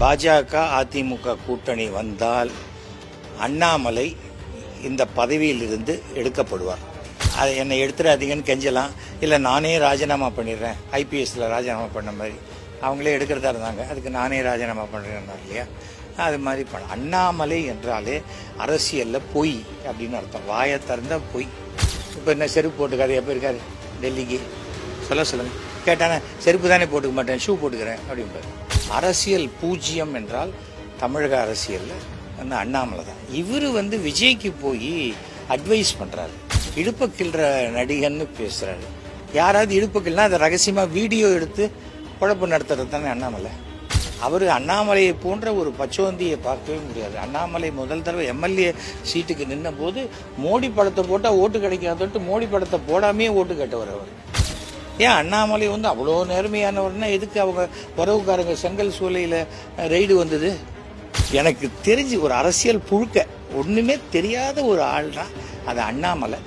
பாஜக அதிமுக கூட்டணி வந்தால் அண்ணாமலை இந்த பதவியிலிருந்து எடுக்கப்படுவார். அதை என்னை எடுத்துடாதீங்கன்னு கெஞ்சலாம். இல்லை நானே ராஜினாமா பண்ணிடுறேன். ஐபிஎஸ்ல ராஜினாமா பண்ண மாதிரி. அவங்களே எடுக்கிறதா இருந்தாங்க. அதுக்கு நானே ராஜினாமா பண்ணுறேன் இல்லையா? அது மாதிரி பண்ண. அண்ணாமலை என்றாலே அரசியலில் பொய் அப்படின்னு அர்த்தம். வாயை திறந்த பொய். இப்போ என்ன செருப்பு போட்டுக்காரு எப்போ இருக்காரு? டெல்லிக்கு. சொல்ல சொல்லுங்கள் கேட்டானே செருப்பு தானே போட்டுக்க மாட்டேன். ஷூ போட்டுக்கிறேன். அப்படின்பாரு அரசியல் பூஜ்ஜியம் என்றால் தமிழக அரசியலில் வந்து அண்ணாமலை தான். இவர் வந்து விஜய்க்கு போய் அட்வைஸ் பண்ணுறாரு இடுப்பை கிள்ற நடிகன்னு பேசுகிறாரு யாராவது இடுப்பு அதை ரகசியமாக வீடியோ எடுத்து குழப்பம் நடத்துறது தானே அண்ணாமலை. அவர் அண்ணாமலையை போன்ற ஒரு பச்சோந்தியை பார்க்கவே முடியாது. அண்ணாமலை முதல் தடவை எம்எல்ஏ சீட்டுக்கு நின்ன போது மோடி படத்தை போட்டால் ஓட்டு கிடைக்காதோட்டு மோடி படத்தை போடாமே ஓட்டு கேட்டவர் அவர். ஏன் அண்ணாமலை வந்து அவ்வளோ நேர்மையானவர்னா எதுக்கு அவங்க உறவுக்காரங்க செங்கல் சூளையில் ரெய்டு வந்தது? எனக்கு தெரிஞ்சு ஒரு அரசியல் புழுக்க. ஒன்றுமே தெரியாத ஒரு ஆள் தான் அது அண்ணாமலை.